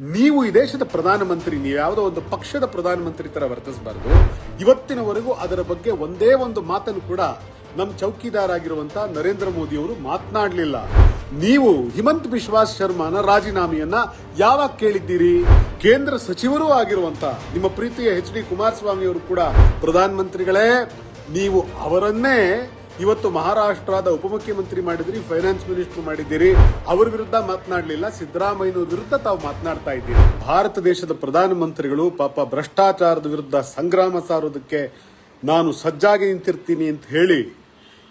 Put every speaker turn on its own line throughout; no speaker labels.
ನೀವು ಈ ದೇಶದ ಪ್ರಧಾನಮಂತ್ರಿ, ನೀವು ಯಾವುದೋ ಒಂದು ಪಕ್ಷದ ಪ್ರಧಾನಮಂತ್ರಿ ತರ ವರ್ತಿಸಬಾರದು. ಇವತ್ತಿನವರೆಗೂ ಅದರ ಬಗ್ಗೆ ಒಂದೇ ಒಂದು ಮಾತನ್ನು ಕೂಡ ನಮ್ಮ ಚೌಕಿದಾರ್ ಆಗಿರುವಂತ ನರೇಂದ್ರ ಮೋದಿ ಅವರು ಮಾತನಾಡಲಿಲ್ಲ. ನೀವು ಹಿಮಂತ್ ಬಿಶ್ವಾಸ್ ಶರ್ಮಾನ ರಾಜೀನಾಮೆಯನ್ನ ಯಾವಾಗ ಕೇಳಿದ್ದೀರಿ? ಕೇಂದ್ರ ಸಚಿವರೂ ಆಗಿರುವಂತ ನಿಮ್ಮ ಪ್ರೀತಿಯ ಎಚ್ ಡಿ ಕುಮಾರಸ್ವಾಮಿ ಅವರು ಕೂಡ ಪ್ರಧಾನಮಂತ್ರಿಗಳೇ, ನೀವು ಅವರನ್ನೇ ಇವತ್ತು ಮಹಾರಾಷ್ಟ್ರದ ಉಪಮುಖ್ಯಮಂತ್ರಿ ಮಾಡಿದಿರಿ ಫೈನಾನ್ಸ್ ಮಿನಿಸ್ಟರ್ ಮಾಡಿದ್ದೀರಿ. ಅವ್ರ ವಿರುದ್ಧ ಮಾತನಾಡಲಿಲ್ಲ ಸಿದ್ದರಾಮಯ್ಯನ ವಿರುದ್ಧ ತಾವು ಮಾತನಾಡ್ತಾ ಇದ್ದೀರಿ. ಭಾರತ ದೇಶದ ಪ್ರಧಾನಮಂತ್ರಿಗಳು ಪಾಪ ಭ್ರಷ್ಟಾಚಾರದ ವಿರುದ್ಧ ಸಂಗ್ರಾಮ ಸಾರೋದಕ್ಕೆ ನಾನು ಸಜ್ಜಾಗಿ ನಿಂತಿರ್ತೀನಿ ಅಂತ ಹೇಳಿ,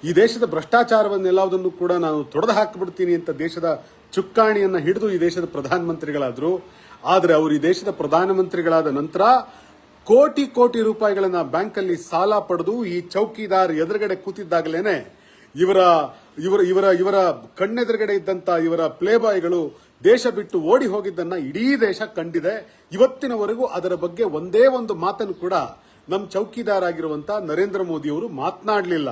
ಈ ದೇಶದ ಭ್ರಷ್ಟಾಚಾರವನ್ನೆಲ್ಲದನ್ನು ಕೂಡ ನಾನು ತೊಡೆದು ಹಾಕಿಬಿಡ್ತೀನಿ ಅಂತ ದೇಶದ ಚುಕ್ಕಾಣಿಯನ್ನು ಹಿಡಿದು ಈ ದೇಶದ ಪ್ರಧಾನಮಂತ್ರಿಗಳಾದರು. ಆದರೆ ಅವರು ಈ ದೇಶದ ಪ್ರಧಾನಮಂತ್ರಿಗಳಾದ ನಂತರ ಕೋಟಿ ಕೋಟಿ ರೂಪಾಯಿಗಳನ್ನ ಬ್ಯಾಂಕಲ್ಲಿ ಸಾಲ ಪಡೆದು ಈ ಚೌಕಿದಾರ್ ಎದುರುಗಡೆ ಕೂತಿದ್ದಾಗಲೇನೆ ಇವರ ಇವರ ಇವರ ಇವರ ಕಣ್ಣೆದುರುಗಡೆ ಇದ್ದಂತ ಇವರ ಪ್ಲೇಬಾಯ್ಗಳು ದೇಶ ಬಿಟ್ಟು ಓಡಿ ಹೋಗಿದ್ದನ್ನ ಇಡೀ ದೇಶ ಕಂಡಿದೆ. ಇವತ್ತಿನವರೆಗೂ ಅದರ ಬಗ್ಗೆ ಒಂದೇ ಒಂದು ಮಾತನ್ನು ಕೂಡ ನಮ್ಮ ಚೌಕಿದಾರ್ ಆಗಿರುವಂತ ನರೇಂದ್ರ ಮೋದಿ ಅವರು ಮಾತನಾಡಲಿಲ್ಲ.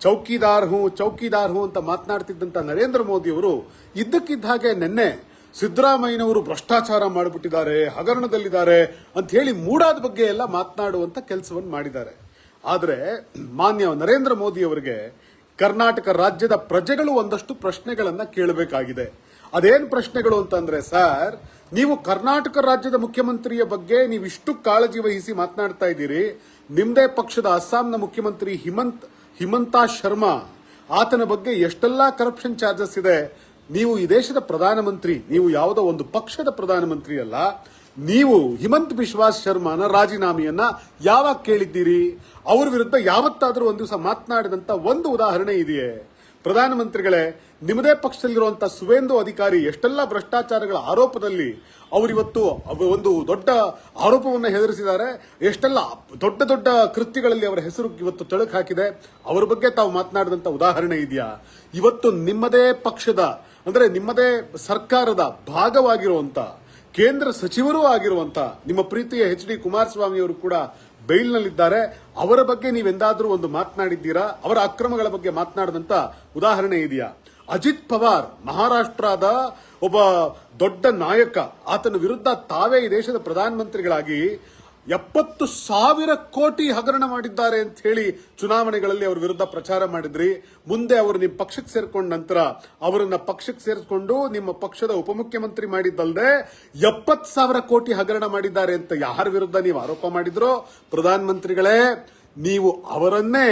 ಚೌಕಿದಾರ್ ಹೂ ಚೌಕಿದಾರ್ ಹೂ ಅಂತ ಮಾತನಾಡ್ತಿದ್ದಂತ ನರೇಂದ್ರ ಮೋದಿ ಅವರು ಇದ್ದಕ್ಕಿದ್ದ ಹಾಗೆ ನಿನ್ನೆ ಸಿದ್ದರಾಮಯ್ಯನವರು ಭ್ರಷ್ಟಾಚಾರ ಮಾಡಿಬಿಟ್ಟಿದ್ದಾರೆ, ಹಗರಣದಲ್ಲಿದ್ದಾರೆ ಅಂತ ಹೇಳಿ ಮೂಡಾದ ಬಗ್ಗೆ ಎಲ್ಲ ಮಾತನಾಡುವಂತ ಕೆಲಸವನ್ನು ಮಾಡಿದ್ದಾರೆ. ಆದರೆ, ಮಾನ್ಯ ನರೇಂದ್ರ ಮೋದಿ ಅವರಿಗೆ ಕರ್ನಾಟಕ ರಾಜ್ಯದ ಪ್ರಜೆಗಳು ಒಂದಷ್ಟು ಪ್ರಶ್ನೆಗಳನ್ನು ಕೇಳಬೇಕಾಗಿದೆ. ಅದೇನು ಪ್ರಶ್ನೆಗಳು ಅಂತಂದ್ರೆ, ಸರ್, ನೀವು ಕರ್ನಾಟಕ ರಾಜ್ಯದ ಮುಖ್ಯಮಂತ್ರಿಯ ಬಗ್ಗೆ ನೀವು ಇಷ್ಟು ಕಾಳಜಿ ವಹಿಸಿ ಮಾತನಾಡ್ತಾ ಇದ್ದೀರಿ. ನಿಮ್ದೇ ಪಕ್ಷದ ಅಸ್ಸಾಂನ ಮುಖ್ಯಮಂತ್ರಿ ಹಿಮಂತ್, ಹಿಮಂತಾ ಶರ್ಮಾ, ಆತನ ಬಗ್ಗೆ ಎಷ್ಟೆಲ್ಲ ಕರಪ್ಷನ್ ಚಾರ್ಜಸ್ ಇದೆ. ನೀವು ಈ ದೇಶದ ಪ್ರಧಾನಮಂತ್ರಿ, ನೀವು ಯಾವುದೋ ಒಂದು ಪಕ್ಷದ ಪ್ರಧಾನಮಂತ್ರಿ ಅಲ್ಲ, ನೀವು ಹಿಮಂತ್ ಬಿಶ್ವಾಸ್ ಶರ್ಮಾನ ರಾಜೀನಾಮೆಯನ್ನ ಯಾವಾಗ ಕೇಳಿದ್ದೀರಿ? ಅವ್ರ ವಿರುದ್ಧ ಯಾವತ್ತಾದರೂ ಒಂದು ದಿವಸ ಮಾತನಾಡಿದಂತ ಒಂದು ಉದಾಹರಣೆ ಇದೆಯೇ? ಪ್ರಧಾನಮಂತ್ರಿಗಳೇ, ನಿಮ್ಮದೇ ಪಕ್ಷದಲ್ಲಿರುವಂತಹ ಸುವೇಂದು ಅಧಿಕಾರಿ ಎಷ್ಟೆಲ್ಲ ಭ್ರಷ್ಟಾಚಾರಗಳ ಆರೋಪದಲ್ಲಿ ಅವರಿವತ್ತು ಅವ- ಒಂದು ದೊಡ್ಡ ಆರೋಪವನ್ನು ಹೆದರಿಸಿದ್ದಾರೆ, ಎಷ್ಟೆಲ್ಲ ದೊಡ್ಡ ದೊಡ್ಡ ಕೃತ್ಯಗಳಲ್ಲಿ ಅವರ ಹೆಸರು ಇವತ್ತು ತಳಕು ಹಾಕಿದೆ, ಅವರ ಬಗ್ಗೆ ತಾವು ಮಾತನಾಡಿದಂತ ಉದಾಹರಣೆ ಇದೆಯಾ? ಇವತ್ತು ನಿಮ್ಮದೇ ಪಕ್ಷದ ಅಂದ್ರೆ ನಿಮ್ಮದೇ ಸರ್ಕಾರದ ಭಾಗವಾಗಿರುವಂತ, ಕೇಂದ್ರ ಸಚಿವರೂ ಆಗಿರುವಂತ ನಿಮ್ಮ ಪ್ರೀತಿಯ ಎಚ್ ಡಿ ಕುಮಾರಸ್ವಾಮಿ ಅವರು ಕೂಡ ಬೈಲ್ನಲ್ಲಿದ್ದಾರೆ. ಅವರ ಬಗ್ಗೆ ನೀವೆಂದಾದರೂ ಒಂದು ಮಾತನಾಡಿದ್ದೀರಾ? ಅವರ ಅಕ್ರಮಗಳ ಬಗ್ಗೆ ಮಾತನಾಡಿದಂತ ಉದಾಹರಣೆ ಇದೆಯಾ? ಅಜಿತ್ ಪವಾರ್, ಮಹಾರಾಷ್ಟ್ರದ ಒಬ್ಬ ದೊಡ್ಡ ನಾಯಕ, ಆತನ ವಿರುದ್ಧ ತಾವೇ ಈ ದೇಶದ ಪ್ರಧಾನಮಂತ್ರಿಗಳಾಗಿ ಎಪ್ಪತ್ತು ಸಾವಿರ ಕೋಟಿ ಹಗರಣ ಮಾಡಿದ್ದಾರೆ ಅಂತ ಹೇಳಿ ಚುನಾವಣೆಗಳಲ್ಲಿ ಅವ್ರ ವಿರುದ್ಧ ಪ್ರಚಾರ ಮಾಡಿದ್ರಿ. ಮುಂದೆ ಅವರು ನಿಮ್ಮ ಪಕ್ಷಕ್ಕೆ ಸೇರ್ಕೊಂಡ ನಂತರ ಅವರನ್ನ ಪಕ್ಷಕ್ಕೆ ಸೇರಿಸಿಕೊಂಡು ನಿಮ್ಮ ಪಕ್ಷದ ಉಪಮುಖ್ಯಮಂತ್ರಿ ಮಾಡಿದ್ದಲ್ಲದೆ ಎಪ್ಪತ್ತು ಸಾವಿರ ಕೋಟಿ ಹಗರಣ ಮಾಡಿದ್ದಾರೆ ಅಂತ ಯಾರ ವಿರುದ್ಧ ನೀವು ಆರೋಪ ಮಾಡಿದ್ರೋ? ಪ್ರಧಾನಮಂತ್ರಿಗಳೇ, ನೀವು ಅವರನ್ನೇ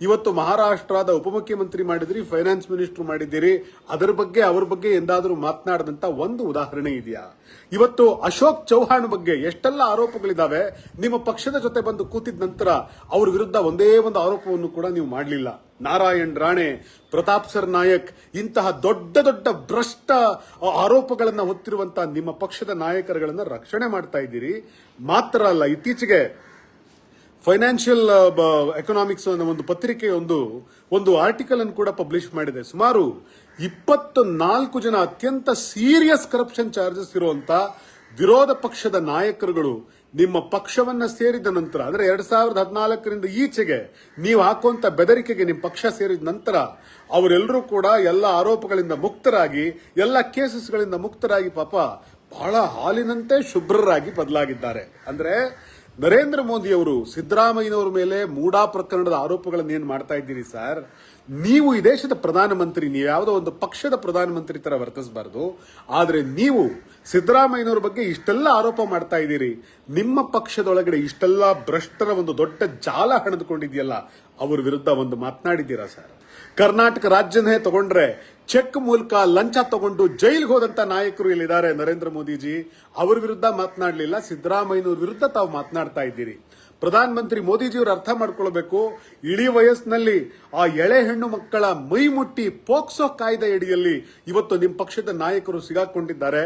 ಇವತ್ತು ಮಹಾರಾಷ್ಟ್ರದ ಉಪಮುಖ್ಯಮಂತ್ರಿ ಮಾಡಿದಿರಿ ಫೈನಾನ್ಸ್ ಮಿನಿಸ್ಟರ್ ಮಾಡಿದ್ದೀರಿ. ಅದರ ಬಗ್ಗೆ, ಅವರ ಬಗ್ಗೆ ಎಂದಾದರೂ ಮಾತನಾಡದಂತ ಒಂದು ಉದಾಹರಣೆ ಇದೆಯಾ? ಇವತ್ತು ಅಶೋಕ್ ಚೌಹಾಣ್ ಬಗ್ಗೆ ಎಷ್ಟೆಲ್ಲ ಆರೋಪಗಳಿದ್ದಾವೆ ನಿಮ್ಮ ಪಕ್ಷದ ಜೊತೆ ಬಂದು ಕೂತಿದ ನಂತರ ಅವ್ರ ವಿರುದ್ಧ ಒಂದೇ ಒಂದು ಆರೋಪವನ್ನು ಕೂಡ ನೀವು ಮಾಡಲಿಲ್ಲ. ನಾರಾಯಣ್ ರಾಣೆ, ಪ್ರತಾಪ್ ಸರ್ ನಾಯಕ್, ಇಂತಹ ದೊಡ್ಡ ದೊಡ್ಡ ಭ್ರಷ್ಟ ಆರೋಪಗಳನ್ನು ಹೊತ್ತಿರುವಂತಹ ನಿಮ್ಮ ಪಕ್ಷದ ನಾಯಕರುಗಳನ್ನು ರಕ್ಷಣೆ ಮಾಡ್ತಾ ಇದ್ದೀರಿ. ಮಾತ್ರ ಅಲ್ಲ, ಇತ್ತೀಚೆಗೆ ಫೈನಾನ್ಷಿಯಲ್ ಎಕನಾಮಿಕ್ಸ್ ಅನ್ನೋ ಒಂದು ಪತ್ರಿಕೆ ಒಂದು ಒಂದು ಆರ್ಟಿಕಲ್ ಅನ್ನು ಕೂಡ ಪಬ್ಲಿಷ್ ಮಾಡಿದೆ. ಸುಮಾರು ಇಪ್ಪತ್ತು ನಾಲ್ಕು ಜನ ಅತ್ಯಂತ ಸೀರಿಯಸ್ ಕರಪ್ಷನ್ ಚಾರ್ಜಸ್ ಇರುವಂತ ವಿರೋಧ ಪಕ್ಷದ ನಾಯಕರುಗಳು ನಿಮ್ಮ ಪಕ್ಷವನ್ನ ಸೇರಿದ ನಂತರ, ಅಂದ್ರೆ ಎರಡ್ ಸಾವಿರದ ಹದಿನಾಲ್ಕರಿಂದ ಈಚೆಗೆ ನೀವು ಹಾಕುವಂತ ಬೆದರಿಕೆಗೆ ನಿಮ್ಮ ಪಕ್ಷ ಸೇರಿದ ನಂತರ, ಅವರೆಲ್ಲರೂ ಕೂಡ ಎಲ್ಲ ಆರೋಪಗಳಿಂದ ಮುಕ್ತರಾಗಿ, ಎಲ್ಲ ಕೇಸಸ್ಗಳಿಂದ ಮುಕ್ತರಾಗಿ ಪಾಪ ಬಹಳ ಹಾಲಿನಂತೆ ಶುಭ್ರರಾಗಿ ಬದಲಾಗಿದ್ದಾರೆ. ಅಂದ್ರೆ ನರೇಂದ್ರ ಮೋದಿ ಅವರು ಸಿದ್ದರಾಮಯ್ಯನವರ ಮೇಲೆ ಮೂಡಾ ಪ್ರಕರಣದ ಆರೋಪಗಳನ್ನು ಏನು ಮಾಡ್ತಾ ಇದ್ದೀರಿ ಸರ್? ನೀವು ಈ ದೇಶದ ಪ್ರಧಾನಮಂತ್ರಿ, ನೀವು ಯಾವುದೋ ಒಂದು ಪಕ್ಷದ ಪ್ರಧಾನಮಂತ್ರಿ ತರ ವರ್ತಿಸಬಾರದು. ಆದರೆ ನೀವು ಸಿದ್ದರಾಮಯ್ಯನವ್ರ ಬಗ್ಗೆ ಇಷ್ಟೆಲ್ಲ ಆರೋಪ ಮಾಡ್ತಾ ಇದ್ದೀರಿ. ನಿಮ್ಮ ಪಕ್ಷದೊಳಗಡೆ ಇಷ್ಟೆಲ್ಲ ಭ್ರಷ್ಟರ ಒಂದು ದೊಡ್ಡ ಜಾಲ ಹಣದುಕೊಂಡಿದೆಯಲ್ಲ, ಅವ್ರ ವಿರುದ್ಧ ಒಂದು ಮಾತನಾಡಿದ್ದೀರಾ ಸರ್? ಕರ್ನಾಟಕ ರಾಜ್ಯನೇ ತಗೊಂಡ್ರೆ ಚೆಕ್ ಮೂಲಕ ಲಂಚ ತಗೊಂಡು ಜೈಲಿಗೆ ಹೋದಂತ ನಾಯಕರು ಇಲ್ಲಿದ್ದಾರೆ ನರೇಂದ್ರ ಮೋದಿಜಿ? ಅವ್ರ ವಿರುದ್ಧ ಮಾತನಾಡಲಿಲ್ಲ, ಸಿದ್ದರಾಮಯ್ಯನವ್ರ ವಿರುದ್ಧ ತಾವು ಮಾತನಾಡ್ತಾ ಇದ್ದೀರಿ. ಪ್ರಧಾನಮಂತ್ರಿ ಮೋದಿಜಿಯವರು ಅರ್ಥ ಮಾಡ್ಕೊಳ್ಬೇಕು. ಇಡೀ ವಯಸ್ಸಿನಲ್ಲಿ ಆ ಎಳೆ ಹೆಣ್ಣು ಮಕ್ಕಳ ಮೈ ಮುಟ್ಟಿ ಪೋಕ್ಸೋ ಕಾಯ್ದೆಯಡಿಯಲ್ಲಿ ಇವತ್ತು ನಿಮ್ಮ ಪಕ್ಷದ ನಾಯಕರು ಸಿಗಾಕೊಂಡಿದ್ದಾರೆ.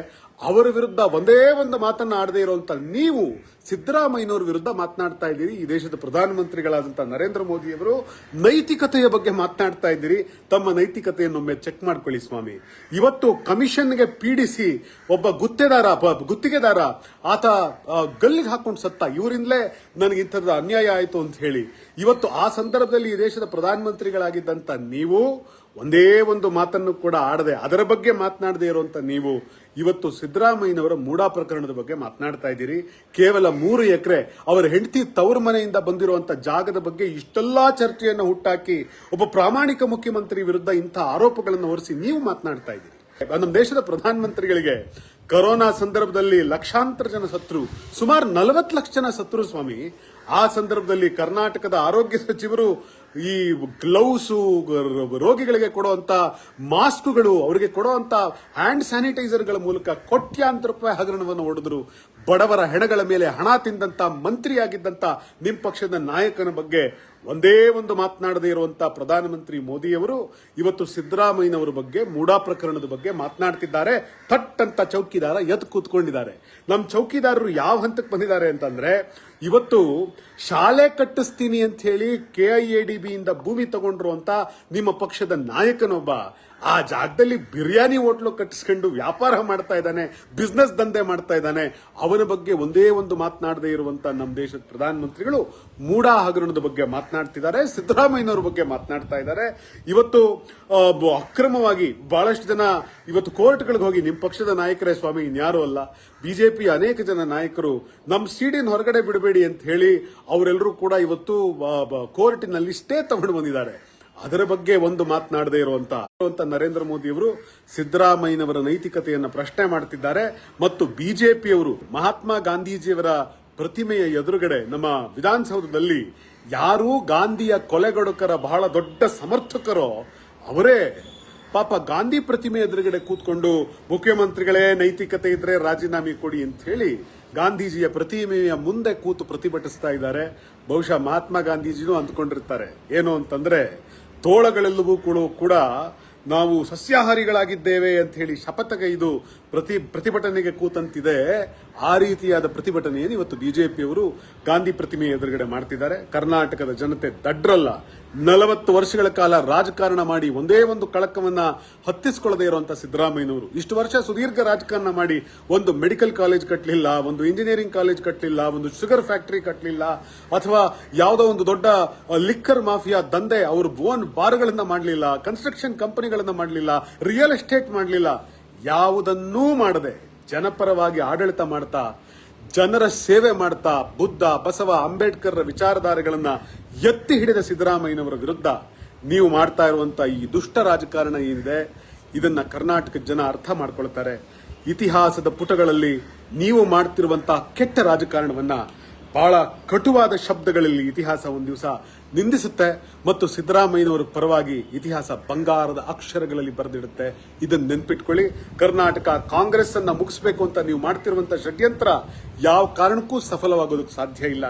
ಅವರ ವಿರುದ್ಧ ಒಂದೇ ಒಂದು ಮಾತನ್ನು ಆಡದೇ ಇರುವಂತ ನೀವು ಸಿದ್ದರಾಮಯ್ಯನವರ ವಿರುದ್ಧ ಮಾತನಾಡ್ತಾ ಇದ್ದೀರಿ, ಈ ದೇಶದ ಪ್ರಧಾನಮಂತ್ರಿಗಳಾದಂತಹ ನರೇಂದ್ರ ಮೋದಿ ಅವರು ನೈತಿಕತೆಯ ಬಗ್ಗೆ ಮಾತನಾಡ್ತಾ ಇದ್ದೀರಿ, ತಮ್ಮ ನೈತಿಕತೆಯನ್ನೊಮ್ಮೆ ಚೆಕ್ ಮಾಡ್ಕೊಳ್ಳಿ ಸ್ವಾಮಿ. ಇವತ್ತು ಕಮಿಷನ್ಗೆ ಪೀಡಿಸಿ ಒಬ್ಬ ಗುತ್ತೆದಾರ ಗುತ್ತಿಗೆದಾರ ಆತ ಗಲ್ಲಿಗೆ ಹಾಕೊಂಡು ಸತ್ತ. ಇವರಿಂದಲೇ ನನಗೆ ಇಂಥದ್ದು ಅನ್ಯಾಯ ಆಯಿತು ಅಂತ ಹೇಳಿ. ಇವತ್ತು ಆ ಸಂದರ್ಭದಲ್ಲಿ ಈ ದೇಶದ ಪ್ರಧಾನಮಂತ್ರಿಗಳಾಗಿದ್ದಂತ ನೀವು ಒಂದೇ ಒಂದು ಮಾತನ್ನು ಕೂಡ ಆಡದೆ ಅದರ ಬಗ್ಗೆ ಮಾತನಾಡದೇ ಇರುವಂತ ನೀವು ಇವತ್ತು ಸಿದ್ದರಾಮಯ್ಯನವರ ಮೂಡಾ ಪ್ರಕರಣದ ಬಗ್ಗೆ ಮಾತನಾಡ್ತಾ ಇದ್ದೀರಿ. ಕೇವಲ ಮೂರು ಎಕರೆ ಅವರ ಹೆಂಡತಿ ತವರು ಮನೆಯಿಂದ ಬಂದಿರುವಂತ ಜಾಗದ ಬಗ್ಗೆ ಇಷ್ಟೆಲ್ಲಾ ಚರ್ಚೆಯನ್ನು ಹುಟ್ಟಾಕಿ ಒಬ್ಬ ಪ್ರಾಮಾಣಿಕ ಮುಖ್ಯಮಂತ್ರಿ ವಿರುದ್ಧ ಇಂಥ ಆರೋಪಗಳನ್ನು ಹೊರಿಸಿ ನೀವು ಮಾತನಾಡ್ತಾ ಇದ್ದೀರಿ. ನಮ್ಮ ದೇಶದ ಪ್ರಧಾನಮಂತ್ರಿಗಳಿಗೆ ಕೊರೋನಾ ಸಂದರ್ಭದಲ್ಲಿ ಲಕ್ಷಾಂತರ ಜನ ಸತ್ರು, ಸುಮಾರು ನಲವತ್ತು ಲಕ್ಷ ಜನ ಸತ್ರು ಸ್ವಾಮಿ. ಆ ಸಂದರ್ಭದಲ್ಲಿ ಕರ್ನಾಟಕದ ಆರೋಗ್ಯ ಸಚಿವರು ಈ ಗ್ಲೌಸು ರೋಗಿಗಳಿಗೆ ಕೊಡುವಂತ ಮಾಸ್ಕ್ಗಳು ಅವರಿಗೆ ಕೊಡುವಂತ ಹ್ಯಾಂಡ್ ಸ್ಯಾನಿಟೈಸರ್ಗಳ ಮೂಲಕ ಕೋಟ್ಯಾಂತರ ರೂಪಾಯಿ ಹಗರಣವನ್ನು ಹೊಡೆದ್ರು. ಬಡವರ ಹೆಣಗಳ ಮೇಲೆ ಹಣ ತಿಂದಂತ ಮಂತ್ರಿಯಾಗಿದ್ದಂತ ನಿಮ್ಮ ಪಕ್ಷದ ನಾಯಕನ ಬಗ್ಗೆ ಒಂದೇ ಒಂದು ಮಾತನಾಡದೇ ಇರುವಂತ ಪ್ರಧಾನಮಂತ್ರಿ ಮೋದಿಯವರು ಇವತ್ತು ಸಿದ್ದರಾಮಯ್ಯನವರ ಬಗ್ಗೆ, ಮೂಡಾ ಪ್ರಕರಣದ ಬಗ್ಗೆ ಮಾತನಾಡ್ತಿದ್ದಾರೆ. ಥಟ್ ಅಂತ ಚೌಕಿದಾರ ಎದ್ದು ಕೂತ್ಕೊಂಡಿದ್ದಾರೆ. ನಮ್ಮ ಚೌಕಿದಾರರು ಯಾವ ಹಂತಕ್ಕೆ ಬಂದಿದ್ದಾರೆ ಅಂತಂದ್ರೆ, ಇವತ್ತು ಶಾಲೆ ಕಟ್ಟಿಸ್ತೀನಿ ಅಂತ ಹೇಳಿ ಕೆಐಎಡಿಬಿಯಿಂದ ಭೂಮಿ ತಗೊಂಡ್ರು ಅಂತ ನಿಮ್ಮ ಪಕ್ಷದ ನಾಯಕನೊಬ್ಬ ಆ ಜಾಗದಲ್ಲಿ ಬಿರಿಯಾನಿ ಹೋಟ್ಲು ಕಟ್ಟಿಸ್ಕೊಂಡು ವ್ಯಾಪಾರ ಮಾಡ್ತಾ ಇದ್ದಾನೆ ಬಿಸ್ನೆಸ್ ದಂಧೆ ಮಾಡ್ತಾ ಇದ್ದಾನೆ, ಅವನ ಬಗ್ಗೆ ಒಂದೇ ಒಂದು ಮಾತನಾಡದೇ ಇರುವಂತಹ ನಮ್ಮ ದೇಶದ ಪ್ರಧಾನಮಂತ್ರಿಗಳು ಮೂಡಾ ಹಗರಣದ ಬಗ್ಗೆ ಮಾತನಾಡ್ತಿದ್ದಾರೆ, ಸಿದ್ದರಾಮಯ್ಯನವ್ರ ಬಗ್ಗೆ ಮಾತನಾಡ್ತಾ ಇದ್ದಾರೆ. ಇವತ್ತು ಅಕ್ರಮವಾಗಿ ಬಹಳಷ್ಟು ಜನ ಇವತ್ತು ಕೋರ್ಟ್ಗಳಿಗೆ ಹೋಗಿ ನಿಮ್ಮ ಪಕ್ಷದ ನಾಯಕರೇ ಸ್ವಾಮಿ, ಇನ್ಯಾರೂ ಅಲ್ಲ, ಬಿಜೆಪಿ ಅನೇಕ ಜನ ನಾಯಕರು ನಮ್ಮ ಸಿಡಿನ ಹೊರಗಡೆ ಬಿಡಬೇಡಿ ಅಂತ ಹೇಳಿ ಅವರೆಲ್ಲರೂ ಕೂಡ ಇವತ್ತು ಕೋರ್ಟಿನಲ್ಲಿ ಸ್ಟೇ ತಗೊಂಡು ಬಂದಿದ್ದಾರೆ. ಅದರ ಬಗ್ಗೆ ಒಂದು ಮಾತನಾಡದೇ ಇರುವಂತ ನರೇಂದ್ರ ಮೋದಿ ಅವರು ಸಿದ್ದರಾಮಯ್ಯನವರ ನೈತಿಕತೆಯನ್ನು ಪ್ರಶ್ನೆ ಮಾಡ್ತಿದ್ದಾರೆ. ಮತ್ತು ಬಿಜೆಪಿಯವರು ಮಹಾತ್ಮ ಗಾಂಧೀಜಿಯವರ ಪ್ರತಿಮೆಯ ಎದುರುಗಡೆ ನಮ್ಮ ವಿಧಾನಸೌಧದಲ್ಲಿ ಯಾರೂ ಗಾಂಧಿಯ ಕೊಲೆಗಡುಕರ ಬಹಳ ದೊಡ್ಡ ಸಮರ್ಥಕರೋ ಅವರೇ ಪಾಪ ಗಾಂಧಿ ಪ್ರತಿಮೆ ಎದುರುಗಡೆ ಕೂತ್ಕೊಂಡು ಮುಖ್ಯಮಂತ್ರಿಗಳೇ ನೈತಿಕತೆ ಇದ್ರೆ ರಾಜೀನಾಮೆ ಕೊಡಿ ಅಂತ ಹೇಳಿ ಗಾಂಧೀಜಿಯ ಪ್ರತಿಮೆಯ ಮುಂದೆ ಕೂತು ಪ್ರತಿಭಟಿಸ್ತಾ ಇದ್ದಾರೆ. ಬಹುಶಃ ಮಹಾತ್ಮ ಗಾಂಧೀಜಿನೂ ಅಂದ್ಕೊಂಡಿರ್ತಾರೆ. ಏನು ಅಂತಂದ್ರೆ ತೋಳಗಳೆಲ್ಲವೂ ಕೂಡ ನಾವು ಸಸ್ಯಾಹಾರಿಗಳಾಗಿದ್ದೇವೆ ಅಂತ ಹೇಳಿ ಶಪಥಗೈದು ಪ್ರತಿ ಪ್ರತಿಭಟನೆಗೆ ಕೂತಂತಿದೆ, ಆ ರೀತಿಯಾದ ಪ್ರತಿಭಟನೆಯನ್ನು ಇವತ್ತು ಬಿಜೆಪಿಯವರು ಗಾಂಧಿ ಪ್ರತಿಮೆ ಎದುರುಗಡೆ ಮಾಡ್ತಿದ್ದಾರೆ. ಕರ್ನಾಟಕದ ಜನತೆ ದಡ್ರಲ್ಲ. ನಲವತ್ತು ವರ್ಷಗಳ ಕಾಲ ರಾಜಕಾರಣ ಮಾಡಿ ಒಂದೇ ಒಂದು ಕಳಕವನ್ನ ಹತ್ತಿಸ್ಕೊಳ್ಳದೆ ಇರುವಂತಹ ಸಿದ್ದರಾಮಯ್ಯನವರು. ಇಷ್ಟು ವರ್ಷ ಸುದೀರ್ಘ ರಾಜಕಾರಣ ಮಾಡಿ ಒಂದು ಮೆಡಿಕಲ್ ಕಾಲೇಜ್ ಕಟ್ಟಲಿಲ್ಲ ಒಂದು ಇಂಜಿನಿಯರಿಂಗ್ ಕಾಲೇಜ್ ಕಟ್ಟಲಿಲ್ಲ ಒಂದು ಶುಗರ್ ಫ್ಯಾಕ್ಟರಿ ಕಟ್ಟಲಿಲ್ಲ ಅಥವಾ ಯಾವುದೋ ಒಂದು ದೊಡ್ಡ ಲಿಕ್ಕರ್ ಮಾಫಿಯಾ ದಂಧೆ ಅವರು ಬೋನ್ ಬಾರ್ಗಳನ್ನ ಮಾಡಲಿಲ್ಲ, ಕನ್ಸ್ಟ್ರಕ್ಷನ್ ಕಂಪನಿಗಳನ್ನ ಮಾಡಲಿಲ್ಲ, ರಿಯಲ್ ಎಸ್ಟೇಟ್ ಮಾಡಲಿಲ್ಲ. ಯಾವುದನ್ನೂ ಮಾಡದೆ ಜನಪರವಾಗಿ ಆಡಳಿತ ಮಾಡ್ತಾ, ಜನರ ಸೇವೆ ಮಾಡ್ತಾ ಬುದ್ಧ, ಬಸವ ಅಂಬೇಡ್ಕರ್ ವಿಚಾರಧಾರೆಗಳನ್ನ ಎತ್ತಿ ಹಿಡಿದ ಸಿದ್ದರಾಮಯ್ಯನವರ ವಿರುದ್ಧ ನೀವು ಮಾಡ್ತಾ ಇರುವಂತ ಈ ದುಷ್ಟ ರಾಜಕಾರಣ ಏನಿದೆ, ಇದನ್ನ ಕರ್ನಾಟಕದ ಜನ ಅರ್ಥ ಮಾಡ್ಕೊಳ್ತಾರೆ. ಇತಿಹಾಸದ ಪುಟಗಳಲ್ಲಿ ನೀವು ಮಾಡ್ತಿರುವಂತಹ ಕೆಟ್ಟ ರಾಜಕಾರಣವನ್ನ ಬಹಳ ಕಟುವಾದ ಶಬ್ದಗಳಲ್ಲಿ ಇತಿಹಾಸ ಒಂದು ದಿವಸ ನಿಂದಿಸುತ್ತೆ ಮತ್ತು ಸಿದ್ದರಾಮಯ್ಯನವರ ಪರವಾಗಿ ಇತಿಹಾಸ ಬಂಗಾರದ ಅಕ್ಷರಗಳಲ್ಲಿ ಬರೆದಿಡುತ್ತೆ. ಇದನ್ನ ನೆನ್ಪಿಟ್ಕೊಳ್ಳಿ. ಕರ್ನಾಟಕ ಕಾಂಗ್ರೆಸ್ ಅನ್ನ ಮುಗಿಸ್ಬೇಕು ಅಂತ ನೀವು ಮಾಡ್ತಿರುವಂತ ಷಡ್ಯಂತ್ರ ಯಾವ ಕಾರಣಕ್ಕೂ ಸಫಲವಾಗೋದಕ್ಕೆ ಸಾಧ್ಯ ಇಲ್ಲ